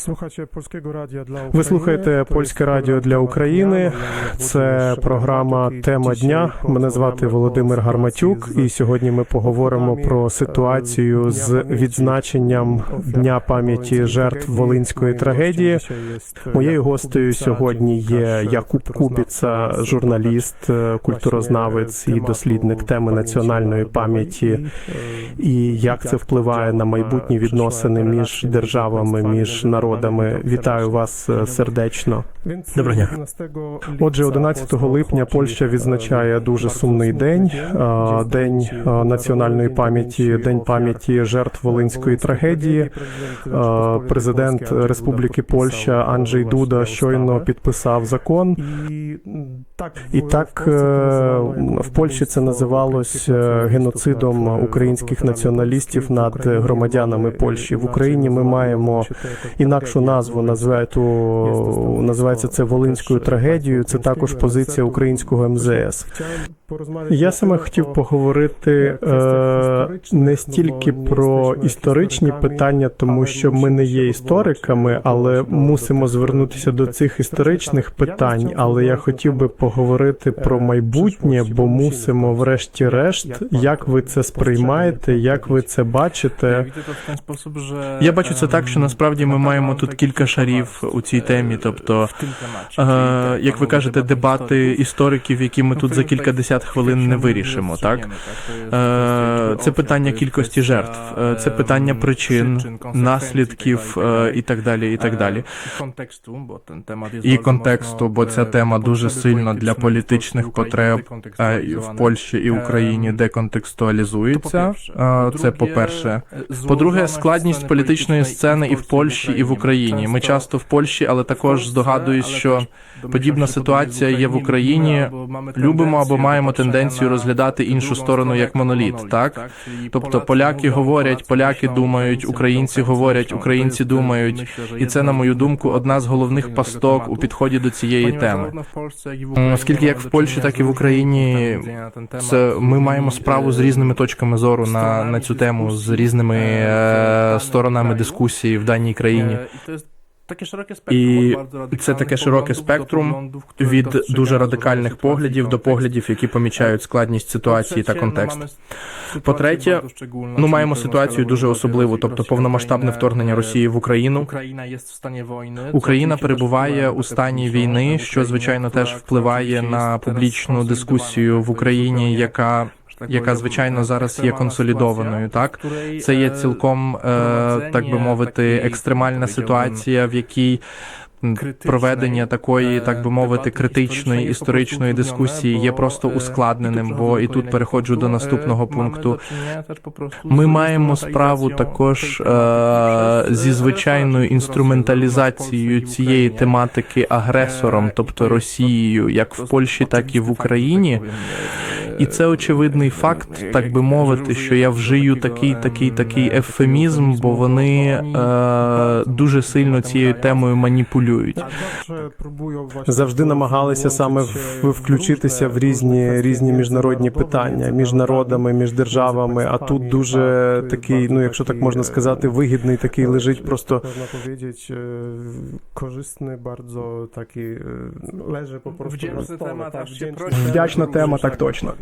Слухайте польського радіо для України. Ви слухаєте польське радіо для України. Це програма Тема дня. Мене звати Володимир Гарматюк, і сьогодні ми поговоримо про ситуацію з відзначенням Дня пам'яті жертв волинської трагедії. Моєю гостею сьогодні є Якуб Кубіца, журналіст, культурознавець і дослідник теми національної пам'яті і як це впливає на майбутні відносини між державами, між народами. Вітаю вас е, сердечно. Доброго дня. Отже, 11 липня Польща відзначає дуже сумний день, е, день е, національної пам'яті, день пам'яті жертв волинської трагедії. Президент Республіки Польща Анджей Дуда щойно підписав закон. І так в Польщі це називалось геноцидом українських націоналістів над громадянами Польщі. В Україні ми маємо інакшу назву, називають називається це Волинською трагедією. Це також позиція українського МЗС. Я саме хотів поговорити е, не стільки про історичні питання, тому що ми не є істориками, але мусимо звернутися до цих історичних питань. Але я хотів би поговорити про майбутнє, бо мусимо, врешті-решт, як ви це сприймаєте, як ви це бачите. Я бачу це так, що насправді ми маємо тут кілька шарів у цій темі. Тобто, е, як ви кажете, дебати істориків, які ми тут за кілька десят хвилин не вирішимо, так Е, це питання кількості жертв, е, це питання причин, наслідків е, і так далі. І так далі. І контексту, бо ця тема дуже сильно для політичних потреб е, в Польщі і Україні деконтекстуалізується. Е, Це по-перше. По-друге, складність політичної сцени і в Польщі, і в Україні. Ми часто в Польщі, але також здогадуюсь, що подібна ситуація є в Україні. Любимо або маємо тенденцію розглядати іншу сторону як моноліт, так тобто поляки говорять, поляки думають, українці говорять, українці думають, і це, на мою думку, одна з головних пасток у підході до цієї теми. Оскільки як в Польщі, так і в Україні це ми маємо справу з різними точками зору на, на цю тему, з різними е, сторонами дискусії в даній країні. І це таке широке спектрум від дуже радикальних поглядів до поглядів, які помічають складність ситуації та контекст. По-третє, Ну, маємо ситуацію дуже особливу, тобто повномасштабне вторгнення Росії в Україну. Україна перебуває у стані війни, що звичайно теж впливає на публічну дискусію в Україні, яка яка звичайно зараз є консолідованою. Так це є цілком, е, так би мовити, екстремальна ситуація, в якій проведення такої, так би мовити, критичної історичної дискусії є просто ускладненим. Бо і тут переходжу до наступного пункту. Ми маємо справу також е, зі звичайною інструменталізацією цієї тематики агресором, тобто Росією, як в Польщі, так і в Україні. І це очевидний факт, так би мовити, що я вжию такий, такий, такий ефемізм, бо вони е, дуже сильно цією темою маніпулюють. завжди намагалися саме в- включитися в різні різні міжнародні питання між народами, між державами. А тут дуже такий, ну якщо так можна сказати, вигідний такий лежить просто Wdzięczny stole, temat, tak, aż się wdzięczny prosi. temat, Вдячна тема, так точно.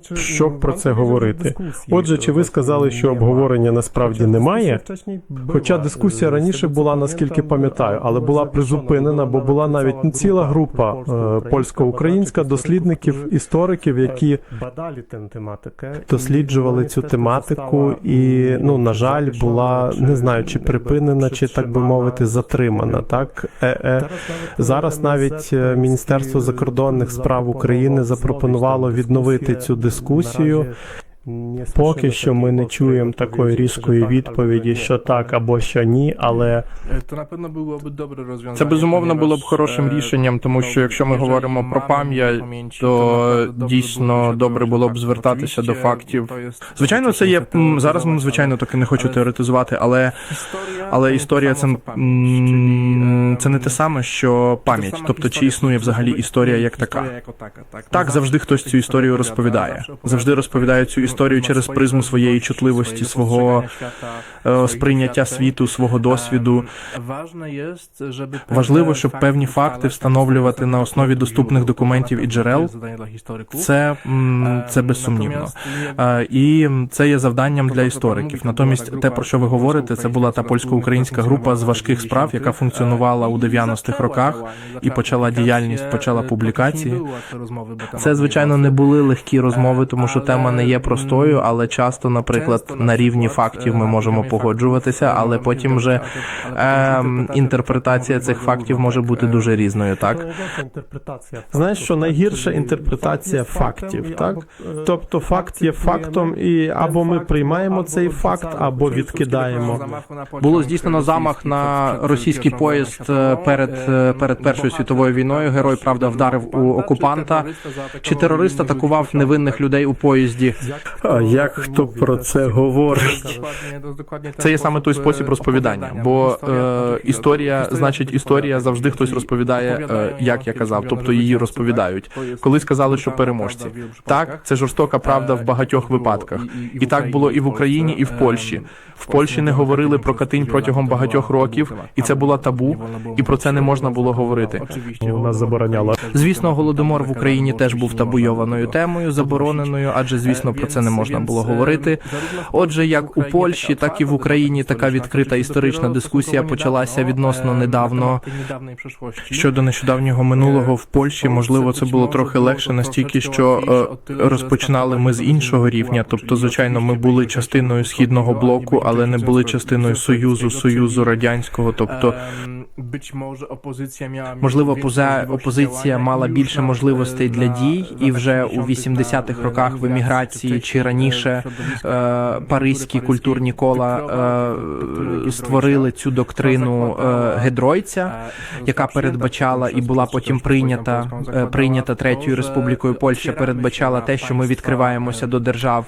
Czy Щоб про це говорити. Отже, чи ви сказали, що обговорення насправді немає? Хоча дискусія е, раніше була, наскільки пам'ятаю, але була призупинена, бо була навіть cała ціла група е, польсько-українська, дослідників, істориків, які досліджували цю тематику, і ну на жаль, була не знаю, чи припинена, чи так би мовити, затримана. Так е, е. Зараз навіть, е, Міністерство закордонних справ України запропонувало відновити цю дискусію. Поки що ми не чуємо такої різкої відповіді, що так або що ні, але rozwiązanie. Це безумовно було б хорошим е, рішенням, тому що якщо ми говоримо про пам'ять, то дійсно добре було б звертатися до фактів. Звичайно, це є зараз. Ми звичайно таки не хочу теоретизувати, але але історія це це не те саме, що пам'ять, тобто чи існує взагалі історія як така. Так, завжди хтось цю історію розповідає. Завжди розповідає цю історію історію через призму своєї чутливості, свого е, сприйняття світу, свого досвіду. Важливо, щоб певні факти встановлювати на основі доступних документів і джерел. Це, це безсумнівно. Е, І це є завданням для істориків. Натомість, те, про що ви говорите, це була та польсько-українська група з важких справ, яка функціонувала у 90-х роках і почала діяльність, почала публікації. Це, звичайно, не були легкі розмови, тому що тема не є простою, але часто, наприклад, на рівні фактів ми можемо погоджуватися, але потім вже ем, інтерпретація цих фактів може бути дуже різною, так? Знаєш, що найгірша інтерпретація фактів, так? Тобто факт є фактом, і або ми приймаємо цей факт, або відкидаємо. Було здійснено замах на російський поїзд е, перед, е, перед Першою світовою війною. Герой правда вдарив у окупанта. Чи терорист атакував невинних людей у поїзді? А як хто про це говорить? Це є саме той спосіб розповідання, бо е, історія, значить, історія завжди хтось розповідає, е, як я казав, тобто її розповідають. Коли сказали, що переможці, так це жорстока правда в багатьох випадках, і так було і в Україні, і в Польщі. В Польщі не говорили про Катинь протягом багатьох років, і це була табу, і про це не можна було говорити. Нас забороняла. Звісно, голодомор в Україні теж був табуйованою темою, забороненою, адже звісно про це не можна було говорити. Отже, як у Польщі, так і в Україні така відкрита історична дискусія почалася відносно недавно. Щодо нещодавнього минулого в Польщі, можливо, це було трохи легше настільки, що е, розпочинали ми з іншого рівня. Тобто, звичайно, ми були частиною східного блоку, але не були частиною союзу, союзу радянського. Тобто, можливо, поза опозиція мала більше можливостей для дій, і вже у 80-х роках в еміграції чи раніше е, паризькі культурні кола е, створили цю доктрину е, Гедройця, яка передбачала і була потім прийнята е, прийнята третьою республікою Польща. Передбачала те, що ми відкриваємося до держав,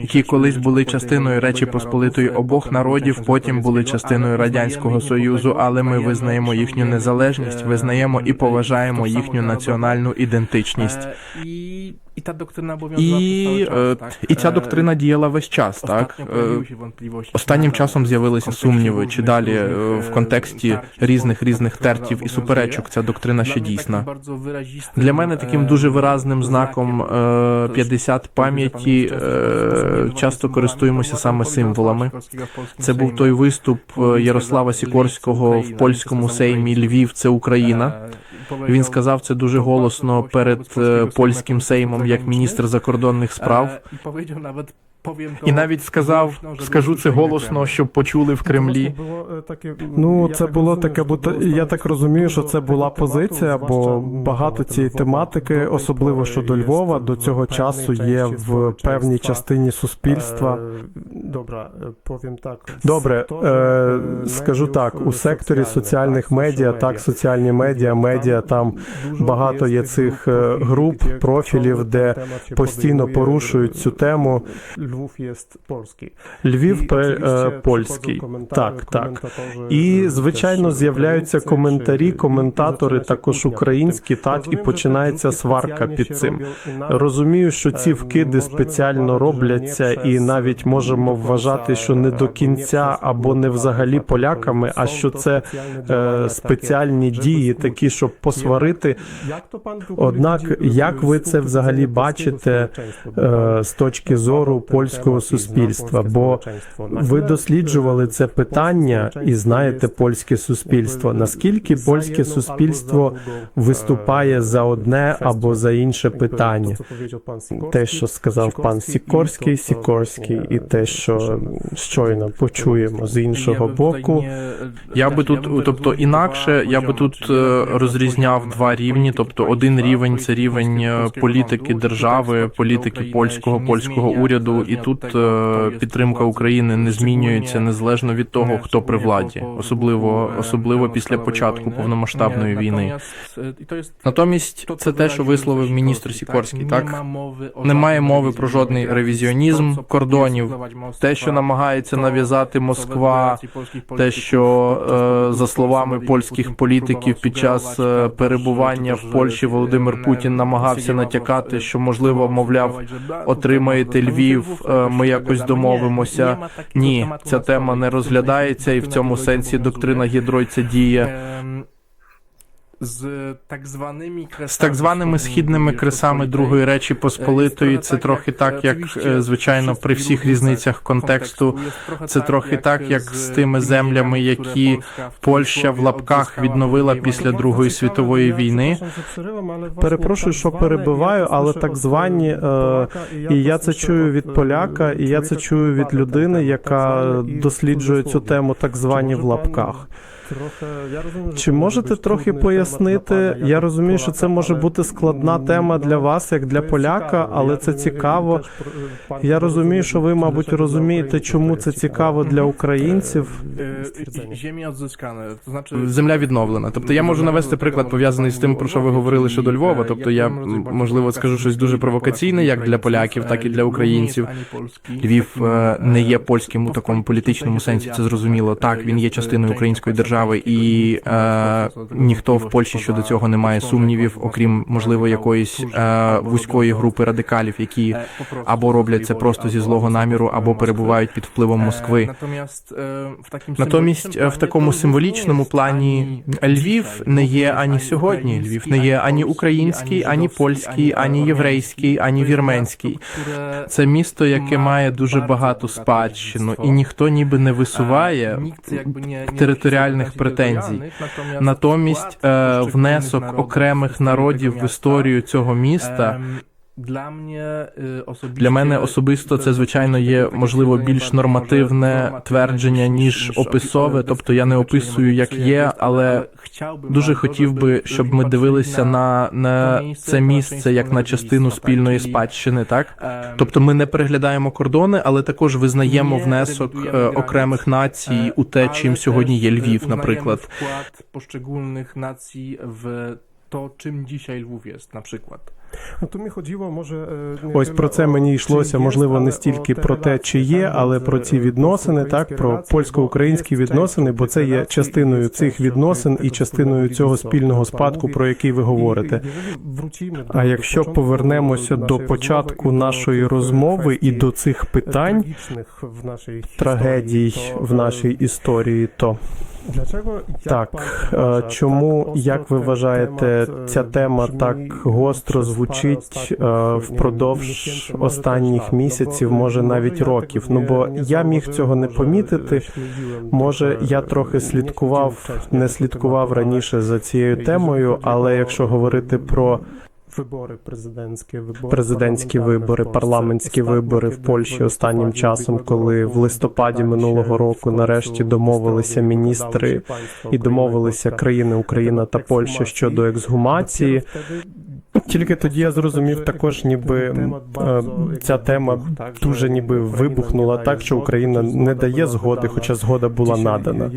які колись були частиною Речі Посполитої обох народів, потім були частиною радянського союзу, але ми визнаємо їхню незалежність, визнаємо і поважаємо їхню національну ідентичність. І, і та доктрина І, е, і ця доктрина діяла весь час, так Е, Останнім часом з'явилися сумніви, чи далі е, в контексті різних різних тертів і суперечок ця доктрина ще дійсна. Для мене таким дуже виразним знаком е, 50 пам'яті е, часто користуємося саме символами. Це був той виступ е, Ярослава Сікорського в польському сеймі Львів. Це Україна. Він сказав це дуже голосно перед е, польським сеймом як міністр закордонних справ. І навіть сказав, скажу це голосно, щоб почули в Кремлі. Ну, це було таке, бо я так розумію, що це була позиція, бо багато цієї тематики, особливо щодо Львова, до цього часу є в певній частині суспільства. Добре, повім так. Добре, е, скажу так: у секторі соціальних медіа, так, соціальні медіа, медіа там багато є цих е, груп, профілів, де постійно порушують цю тему. Львов є польський. Львів е, польський. Так, так. І звичайно з'являються коментарі, коментатори також українські, так і починається сварка під цим. Розумію, що ці вкиди спеціально робляться, і навіть можемо вважати, що не до кінця або не взагалі поляками, а що це е, спеціальні дії, такі, щоб посварити. Однак, як ви це взагалі бачите е, з точки зору польського суспільства? Бо ви досліджували це питання і знаєте польське суспільство. Наскільки польське суспільство виступає за одне або за інше питання? Те, що сказав пан Сікорський, Сікорський, і те, що щойно почуємо з іншого боку. Я би тут, тобто інакше, я би тут е, розрізняв два рівні. Тобто, один рівень це рівень е, політики держави, політики польського польського уряду, і тут е, підтримка України не змінюється незалежно від того, хто при владі, особливо особливо після початку повномасштабної війни. Натомість, це те, що висловив міністр Сікорський, так? немає мови про жодний ревізіонізм кордонів, те, що намагається нав'язати Москва, те, що е, за словами польських політиків під час е, перебування в Польщі Володимир Путін намагався натякати, що можливо, мовляв, отримаєте Львів, е, ми якось домовимося. Ні, ця тема не розглядається, і в цьому сенсі доктрина Гідройця діє. З так званими З так званими східними кресами Другої Речі Посполитої, це трохи так, як е, звичайно при всіх різницях контексту. Це трохи так, як з тими землями, які Польща в лапках відновила після Другої світової війни. Перепрошую, що перебиваю, але так звані, е, і я це чую від поляка, і я це чую від людини, яка досліджує цю тему, так звані в лапках. Чи можете трохи пояснити? Я розумію, що це може бути складна тема для вас, як для поляка, але це цікаво. Я розумію, що ви, мабуть, розумієте, чому це цікаво для українців. To znaczy Земля відновлена. Тобто я можу навести приклад пов'язаний з тим, про що ви говорили щодо Львова. Тобто я можливо скажу щось дуже провокаційне, як для поляків, так і для українців. Львів е, не є польським у такому політичному сенсі. Це зрозуміло. Так, він є частиною української держави, і е, ніхто в Польщі щодо цього не має сумнівів, окрім можливо якоїсь е, вузької групи радикалів, які або роблять це просто зі злого наміру, або перебувають під впливом Москви. Натомість, в таким Натомість, е, в такому символічному плані Львів не є ані сьогодні. Львів не є ані український, ані польський, ані єврейський, ані вірменський. Це місто, яке має дуже багато спадщину, і ніхто ніби не висуває територіальних претензій. Натомість е, внесок окремих народів в історію цього міста Ем, Для мене особисто для мене особисто це звичайно є можливо більш нормативне твердження ніж описове. Тобто я не описую як є, але дуже хотів би, щоб ми дивилися на, на це місце як на частину спільної спадщини, так? Тобто ми не переглядаємо кордони, але також визнаємо внесок е, окремих націй у те, чим сьогодні є Львів, наприклад. Вклад poszczególnych nacji w to, czym dzisiaj Lwów jest, na przykład. Ось про це мені йшлося, можливо, не стільки про те, чи є, але про ці відносини, так про польсько-українські відносини, бо це є частиною цих відносин і частиною цього спільного спадку, про який ви говорите. А якщо повернемося до початку нашої розмови і до цих питань, трагедій в нашій історії, то так е, чому, як ви вважаєте, ця тема так гостро звучить е, впродовж останніх місяців, може навіть років? Ну бо я міг цього не помітити. Може, я трохи слідкував, не слідкував раніше за цією темою, але якщо говорити про Вибори президентські вибори, президентські вибори, парламентські вибори в Польщі останнім часом, коли в листопаді минулого року нарешті домовилися міністри і домовилися країни Україна та Польща щодо ексгумації. Тільки тоді я зрозумів також, ніби е, ця тема дуже ніби вибухнула так, що Україна не дає згоди, хоча згода була надана.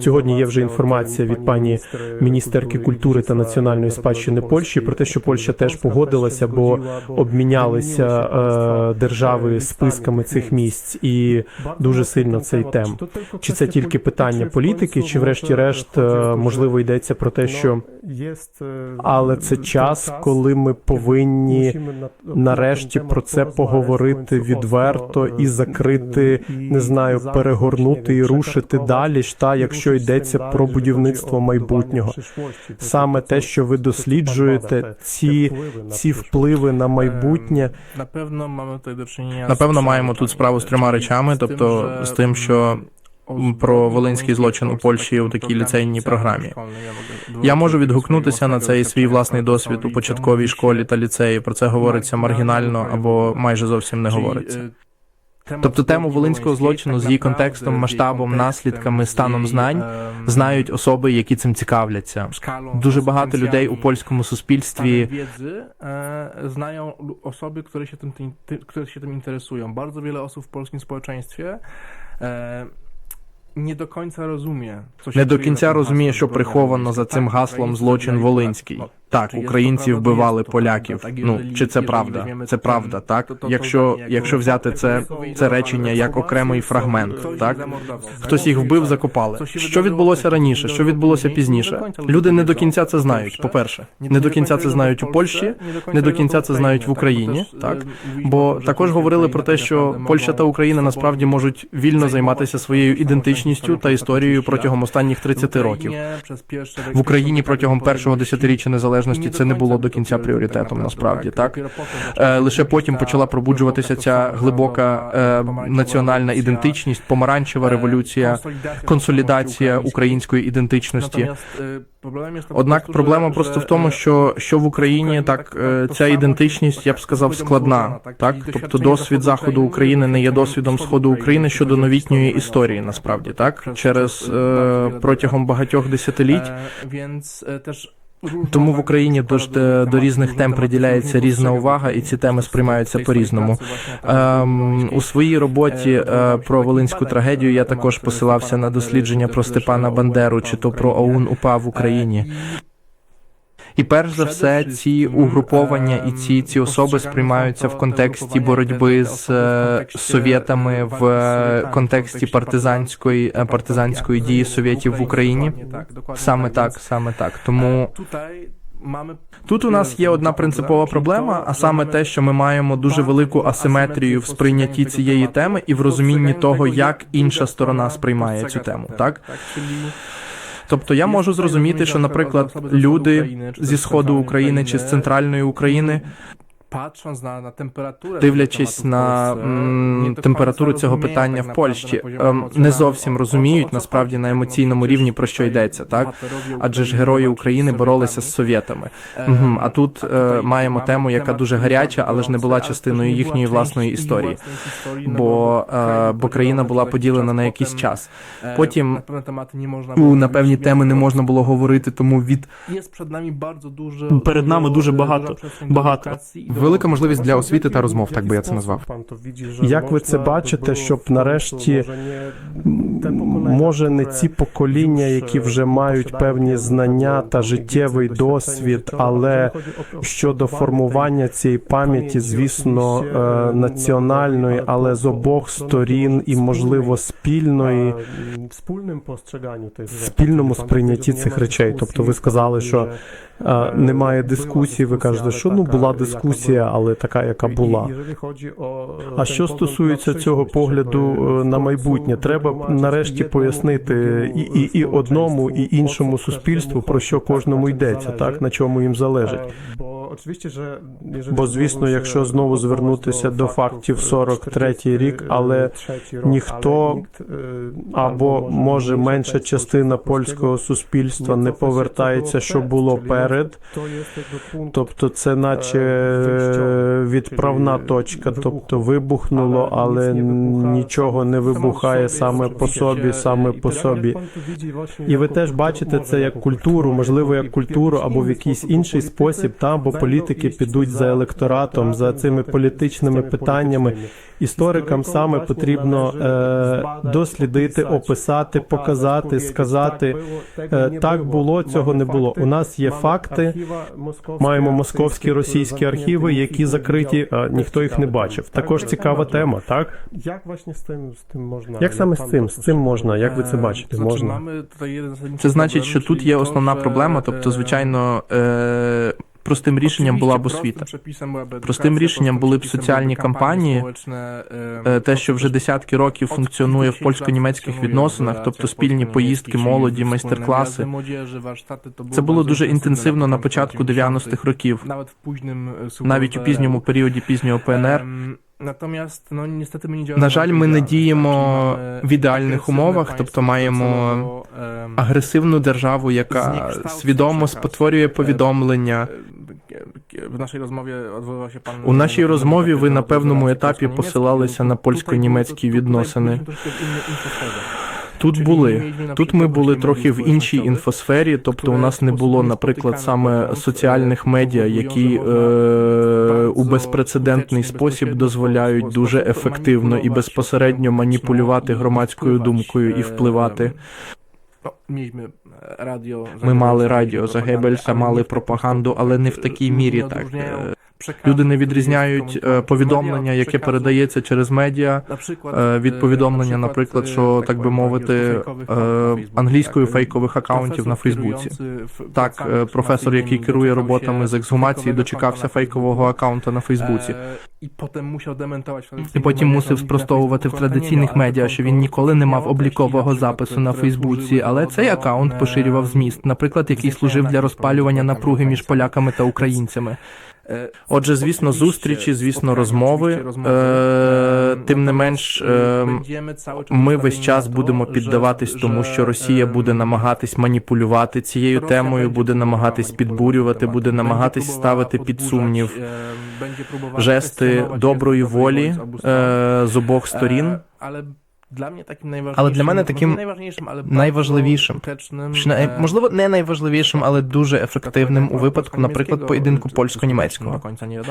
Сьогодні є вже інформація від пані міністерки культури та національної спадщини Польщі про те, що Польща теж погодилася, бо обмінялися е, держави списками цих місць, і дуже сильно цей тем. Чи це тільки питання політики, чи врешті-решт е, можливо йдеться про те, що але це час, коли ми повинні нарешті про це поговорити відверто і закрити, не знаю, перегорнути і рушити далі. Та якщо йдеться про будівництво майбутнього, саме те, що ви досліджуєте, ці, ці впливи на майбутнє. Напевно, маємо тут до Напевно, маємо тут справу з трьома речами, тобто з тим, що про волинський злочин у Польщі у такій ліцейній програмі. Я можу відгукнутися на цей свій власний досвід у початковій школі та ліцеї. Про це говориться маргінально або майже зовсім не говориться. Тобто тему волинського злочину з її контекстом, масштабом, наслідками, станом знань знають особи, які цим цікавляться. Дуже багато людей у польському суспільстві wiedzy e, znają lu- osoby, które się, tym, ty, które się Не до кінця розуміє, що приховано за цим гаслом злочин Волинський. Так, українці вбивали поляків. Ну чи це правда? Це правда, так? Якщо якщо взяти це це речення як окремий фрагмент, так хтось їх вбив, закопали. Що відбулося раніше? Що відбулося пізніше? Люди не до кінця це знають. По перше, не до кінця це знають у Польщі, не до кінця це знають в Україні, так бо також говорили про те, що Польща та Україна насправді можуть вільно займатися своєю ідентичністю та історією протягом останніх 30 років. В Україні протягом першого десятиріччя незалежності це не було до кінця пріоритетом. Насправді так Е, лише потім почала пробуджуватися ця глибока е, національна ідентичність, помаранчева революція, консолідація української ідентичності. Однак проблема просто в тому, що що в Україні так е, ця ідентичність, я б сказав, складна. Так, тобто досвід заходу України не є досвідом сходу України щодо новітньої історії, насправді так через протягом багатьох десятиліть. Тому в Україні до, до, до різних тем приділяється різна увага, і ці теми сприймаються по-різному. Ем, у своїй роботі е, про волинську трагедію я також посилався на дослідження про Степана Бандеру чи то про ОУН УПА в Україні. І перш за все, ці угруповання і ці, ці особи сприймаються в контексті боротьби з е, совєтами, в е, контексті партизанської е, партизанської дії совєтів в Україні. Саме так, саме так. Тому Тут у нас є одна принципова проблема, а саме те, що ми маємо дуже велику асиметрію в сприйнятті цієї теми і в розумінні того, як інша сторона сприймає цю тему. Так тобто я можу зрозуміти, що, наприклад, люди зі сходу України чи з центральної України patrząc na, na temperaturę дивлячись на м, температуру цього питання в Польщі, ем, не зовсім розуміють насправді на емоційному рівні про що йдеться, так? Адже ж герої України боролися з совєтами. Мгм. А тут е, маємо тему, яка дуже гаряча, але ж не була частиною їхньої власної історії. Бо, е, бо країна була поділена на якийсь час. Потім на певні можна У на певні теми не можна було говорити, тому від Є перед нами дуже Перед нами дуже багато, багато. Велика можливість для освіти та розмов, так би я це назвав. Як ви це бачите, щоб нарешті може не ці покоління, які вже мають певні знання та життєвий досвід, але щодо формування цієї пам'яті, звісно, е, національної, але з обох сторін і, можливо, спільної спільному сприйнятті цих речей. Тобто, ви сказали, що е, немає дискусії. Ви кажете, що ну була дискусія, але така, яка була. А що стосується цього погляду е, на майбутнє, треба нарешті пояснити і, і, і одному, і іншому суспільству про що кожному йдеться, так на чому їм залежить. Бо звісно, якщо знову звернутися до фактів 43-й рік, але ніхто або може менша частина польського суспільства не повертається, що було перед. Тобто, це наче е, відправна точка, тобто вибухнуло, але нічого не вибухає саме по собі, саме по собі. І ви теж бачите це як культуру, можливо, як культуру або в якийсь інший спосіб, та бо політики підуть за електоратом, за цими політичними питаннями. Історикам саме потрібно е, дослідити, описати, показати, сказати. Е, так було, цього не було. У нас є факти. Маємо московські російські архіви, які закриті, а ніхто їх не бачив. Також цікава тема, так? Як власне з тим з тим можна? Як саме з цим? З цим можна? Як ви це бачите? Можна? це значить, що тут є основна проблема. Тобто, е, звичайно, е, простим рішенням була б освіта. Простим рішенням були б соціальні кампанії, Е, Те, що вже десятки років функціонує в польсько-німецьких відносинах, тобто спільні поїздки, молоді, майстер-класи. Це було дуже інтенсивно на початку 90-х років, навіть у пізньому періоді пізнього ПНР. Натомість, ну, ми не На жаль, ми не діємо в ідеальних умовах, тобто маємо агресивну державу, яка свідомо спотворює повідомлення. В нашій розмові odwoływał się pan У нашій розмові ви на певному етапі посилалися на польсько-німецькі відносини. Тут були. Тут ми були трохи в іншій інфосфері, тобто у нас не було, наприклад, саме соціальних медіа, які е, у безпрецедентний спосіб дозволяють дуже ефективно і безпосередньо маніпулювати громадською думкою і впливати. Radio. Ми мали радіо за Геббельса, мали пропаганду, але не в такій мірі. Так люди не відрізняють е, повідомлення, яке передається через медіа. е, від повідомлення, наприклад, що так би мовити, е, англійською фейкових акаунтів на Фейсбуці. Так, е, професор, який керує роботами з ексгумації, дочекався фейкового акаунта на Фейсбуці. І потім мусив І потім мусив спростовувати в традиційних медіа, що він ніколи не мав облікового запису на Фейсбуці, але цей акаунт поширював зміст, наприклад, який служив для розпалювання напруги між поляками та українцями. Отже, звісно, зустрічі, звісно, розмови. Е, тим не менш, е, ми весь час будемо піддаватись тому, що Росія буде намагатись маніпулювати цією темою, буде намагатись підбурювати, буде намагатись ставити під сумнів жести доброї волі е, з обох сторін. Для мене таким найважливішим, Але для мене таким найважливішим, але найважливішим, е, можливо, не найважливішим, але дуже ефективним у випадку, наприклад, поєдинку польсько-німецького.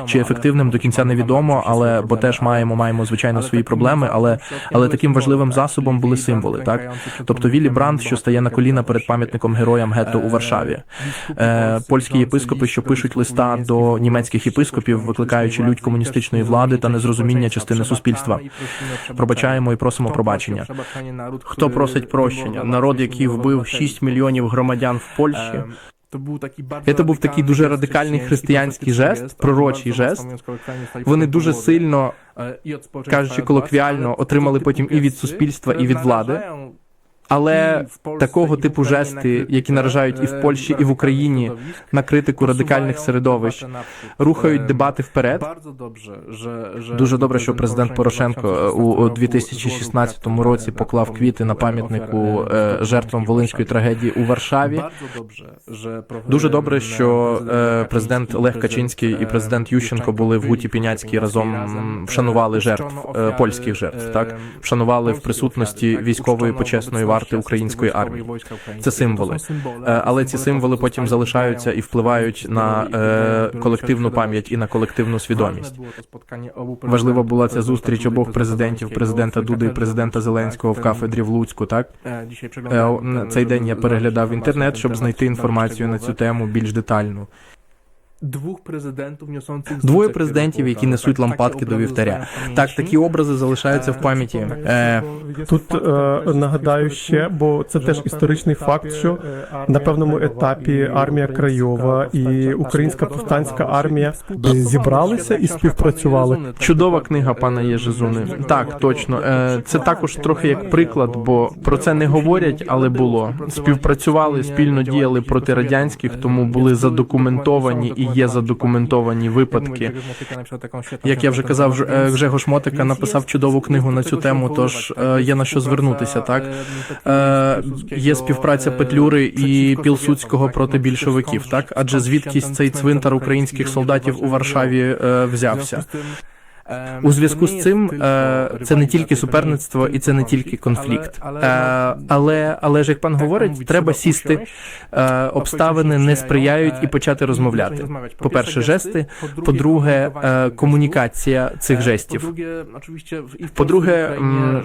Чи ефективним до кінця невідомо, але бо теж маємо маємо звичайно свої проблеми, але але таким важливим засобом були символи, так тобто Віллі Бранд, що стає на коліна перед пам'ятником героям гетто у Варшаві. Е, польські єпископи, що пишуть листа до німецьких єпископів, викликаючи лють комуністичної влади та незрозуміння частини суспільства. Пробачаємо і просимо пробачення. Хто просить прощення? Народ, який вбив 6 мільйонів громадян в Польщі. Це був такий дуже радикальний християнський жест, пророчий жест. Вони дуже сильно, кажучи колоквіально, отримали потім і від суспільства, і від влади. Але такого типу жести, які наражають і в Польщі, і в Україні на критику радикальних середовищ, рухають дебати вперед. Дуже добре, що президент Порошенко е, у у 2016 році поклав квіти на пам'ятнику е, жертвам волинської трагедії у Варшаві. Дуже добре, що е, президент Лех Качинський і президент Ющенко були в Гуті Піняцькій разом вшанували жертв е, польських жертв. Так вшанували в присутності військової почесної варти української армії. Це символи. Е, Але ці символи потім залишаються і впливають на е, колективну пам'ять і на колективну свідомість. Важлива була ця зустріч обох президентів, президента Дуди і президента Зеленського в кафедрі в Луцьку. Так Е, цей день я переглядав інтернет, щоб знайти інформацію на цю тему більш детальну. Двоє президентів, які несуть лампадки до вівтаря. Так, такі образи залишаються в пам'яті. Е, Тут е, нагадаю ще, бо це теж історичний факт, що на певному етапі армія Крайова і Українська повстанська армія зібралися і співпрацювали. Чудова книга пана Єжезуни. Так, точно. Е, Це також трохи як приклад, бо про це не говорять, але було. Співпрацювали, спільно діяли проти радянських, тому були задокументовані і є задокументовані випадки. Як я вже казав, е, Мотика написав чудову книгу на цю тему, тож е, є на що звернутися, так? Е, Є співпраця Петлюри і Пілсудського проти більшовиків, так? Адже звідкись цей цвинтар українських солдатів у Варшаві взявся. У зв'язку з цим е, це не тільки суперництво і це не тільки конфлікт. Е, Але але ж як пан говорить, треба сісти. Е, Обставини не сприяють і почати розмовляти. По-перше, жести. По-друге, комунікація цих жестів. По-друге,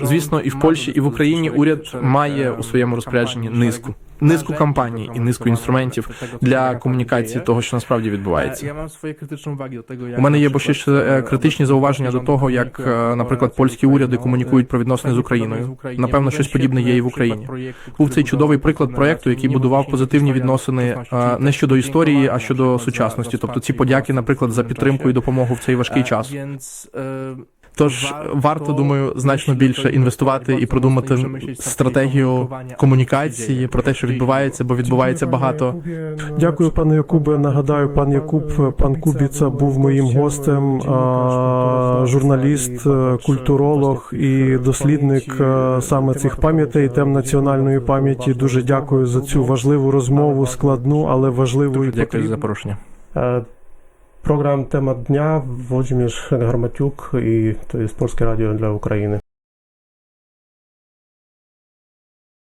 звісно, і в Польщі, і в Україні уряд має у своєму розпорядженні низку. Низку кампаній і низку інструментів для комунікації того, що насправді відбувається. Я mam swoje krytyczne uwagi do tego, jak У мене є бо ще ще е, критичні зауваження до того, як, е, наприклад, польські уряди комунікують про відносини з Україною. Напевно, щось подібне є і в Україні. Був цей чудовий приклад проєкту, який будував позитивні відносини е, не щодо історії, а щодо сучасності. Тобто ці подяки, наприклад, за підтримку і допомогу в цей важкий час. Тож варто, думаю, значно більше інвестувати і продумати стратегію комунікації про те, що відбувається, бо відбувається багато. Дякую, пане Якубе. Нагадаю, пан Якуб, пан Кубіца був моїм гостем, журналіст, культуролог і дослідник саме цих пам'ятей, тем національної пам'яті. Дуже дякую за цю важливу розмову, складну, але важливу і дякую за запрошення. Program Temat Dnia, Włodzimierz Garmatiuk i to jest Polskie Radio dla Ukrainy.